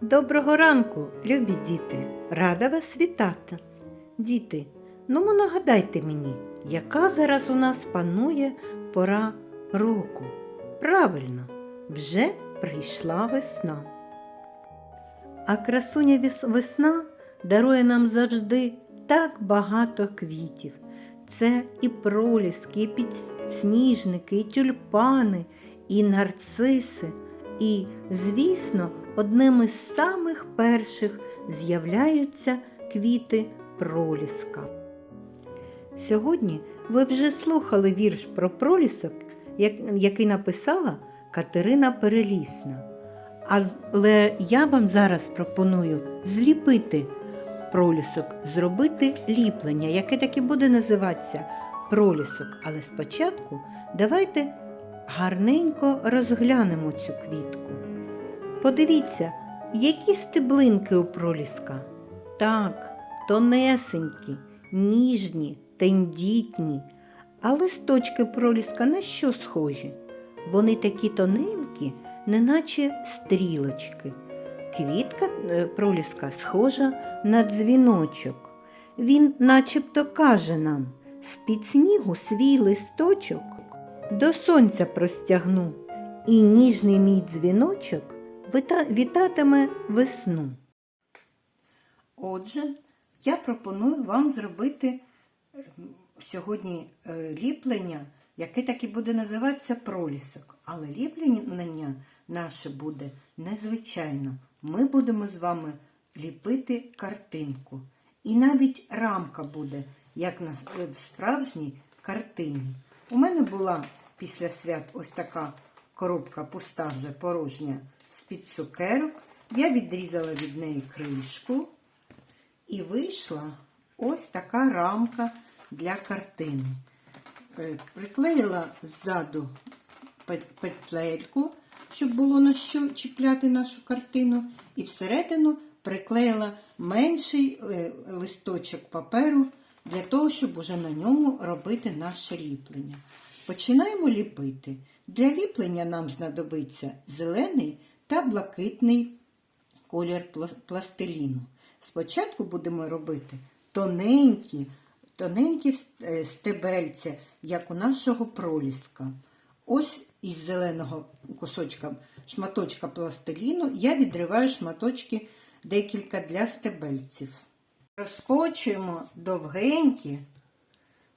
Доброго ранку, любі діти! Рада вас вітати. Діти, ну мо нагадайте мені, яка зараз у нас панує пора року? Правильно, вже прийшла весна. А красуня весна дарує нам завжди так багато квітів. Це і проліски, і підсніжники, і тюльпани, і нарциси. І, звісно, одним із самих перших з'являються квіти проліска. Сьогодні ви вже слухали вірш про пролісок, який написала Катерина Перелісна. Але я вам зараз пропоную зліпити пролісок, зробити ліплення, яке таки буде називатися пролісок. Але спочатку давайте гарненько розглянемо цю квітку. Подивіться, які стеблинки у проліска. Так, тонесенькі, ніжні, тендітні. А листочки проліска на що схожі? Вони такі тоненькі, неначе стрілочки. Квітка е, проліска схожа на дзвіночок. Він начебто каже нам з-під снігу свій листочок до сонця простягну, і ніжний мій дзвіночок вітатиме весну. Отже, я пропоную вам зробити сьогодні е, ліплення, яке так і буде називатися пролісок. Але ліплення наше буде незвичайно. Ми будемо з вами ліпити картинку. І навіть рамка буде, як на справжній картині. У мене була після свят ось така коробка пуста вже порожня з-під цукерок. Я відрізала від неї кришку і вийшла ось така рамка для картини. Е, Приклеїла ззаду пет- петлельку, щоб було на що чіпляти нашу картину, і всередину приклеїла менший е, листочок паперу для того, щоб уже на ньому робити наше ліплення. Починаємо ліпити. Для ліплення нам знадобиться зелений та блакитний колір пластиліну. Спочатку будемо робити тоненькі, тоненькі е, стебельця, як у нашого проліска. Ось із зеленого кусочка шматочка пластиліну я відриваю шматочки декілька для стебельців. Розкочуємо довгенькі,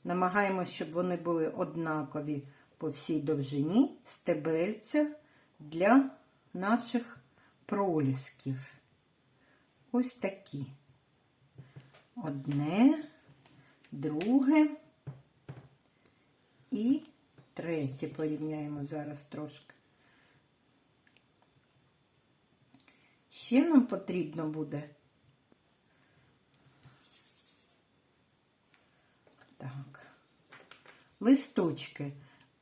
намагаємося, щоб вони були однакові по всій довжині стебельця для наших пролісків. Ось такі. Одне, друге і третє порівняємо зараз трошки. Ще нам потрібно буде так, листочки.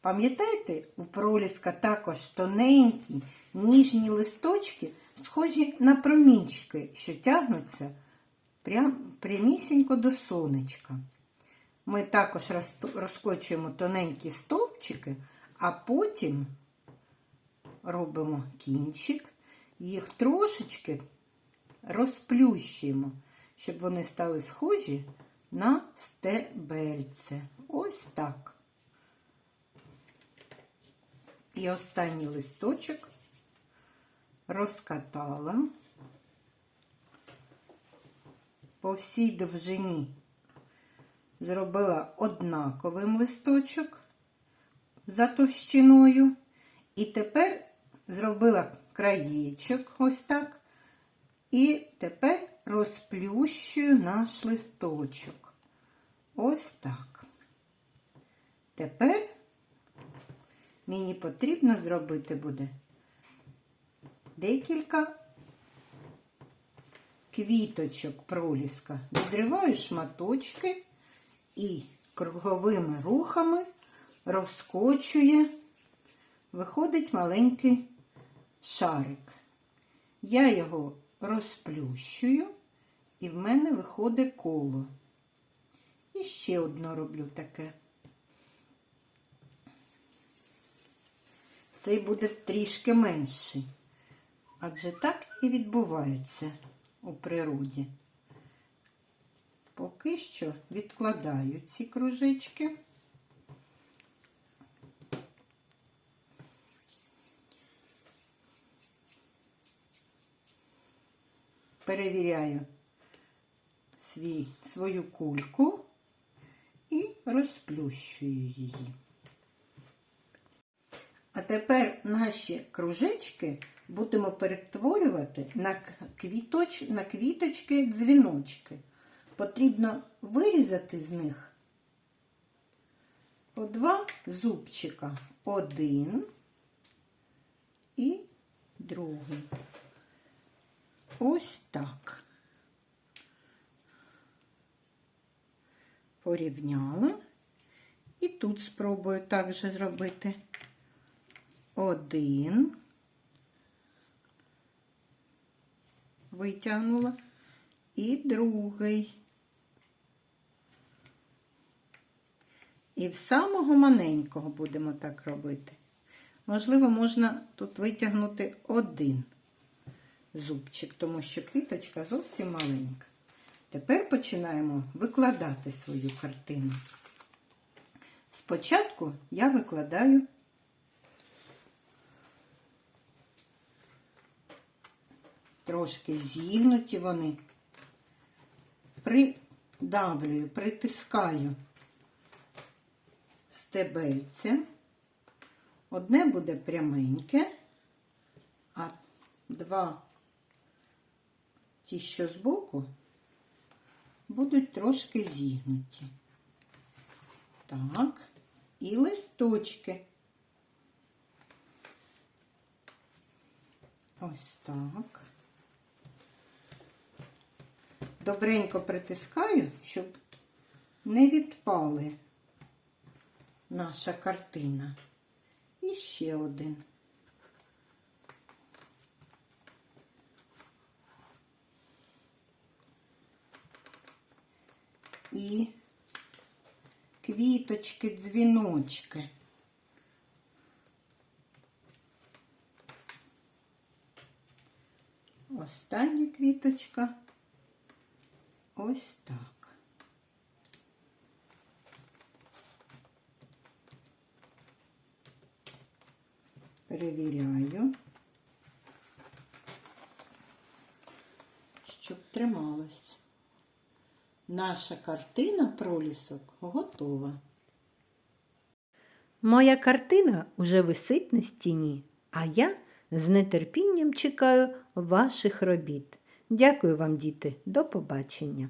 Пам'ятаєте, у проліска також тоненькі, ніжні листочки, схожі на промінчики, що тягнуться прям, прямісінько до сонечка. Ми також розкочуємо тоненькі стовпчики, а потім робимо кінчик, їх трошечки розплющуємо, щоб вони стали схожі на стебельце. Ось так. І останній листочок розкатала по всій довжині. Зробила однаковим листочок за товщиною. І тепер зробила краєчок ось так. І тепер розплющую наш листочок. Ось так. Тепер мені потрібно зробити буде декілька квіточок проліска. Відриваю шматочки і круговими рухами розкочує, виходить маленький шарик. Я його розплющую, і в мене виходить коло. І ще одно роблю таке. Цей буде трішки менший. Адже так і відбувається у природі. Поки що відкладаю ці кружечки. Перевіряю свій, свою кульку розплющую її. А тепер наші кружечки будемо перетворювати на квіточ, на квіточки дзвіночки. Потрібно вирізати з них по два зубчика. Один і другий. Ось так. Порівняла. І тут спробую так же зробити. Один. Витягнула. І другий. І в самого маленького будемо так робити. Можливо, можна тут витягнути один зубчик, тому що квіточка зовсім маленька. Тепер починаємо викладати свою картину. Спочатку я викладаю трошки зігнуті вони, придавлюю, притискаю стебельце. Одне буде пряменьке, а два ті, що збоку, будуть трошки зігнуті. Так, і листочки. Ось так. Добренько притискаю, щоб не відпали наша картина. І ще один. І квіточки, дзвіночки. Остання квіточка ось так. Перевіряю, щоб трималось. Наша картина пролісок готова. Моя картина уже висить на стіні, а я з нетерпінням чекаю ваших робіт. Дякую вам, діти, до побачення.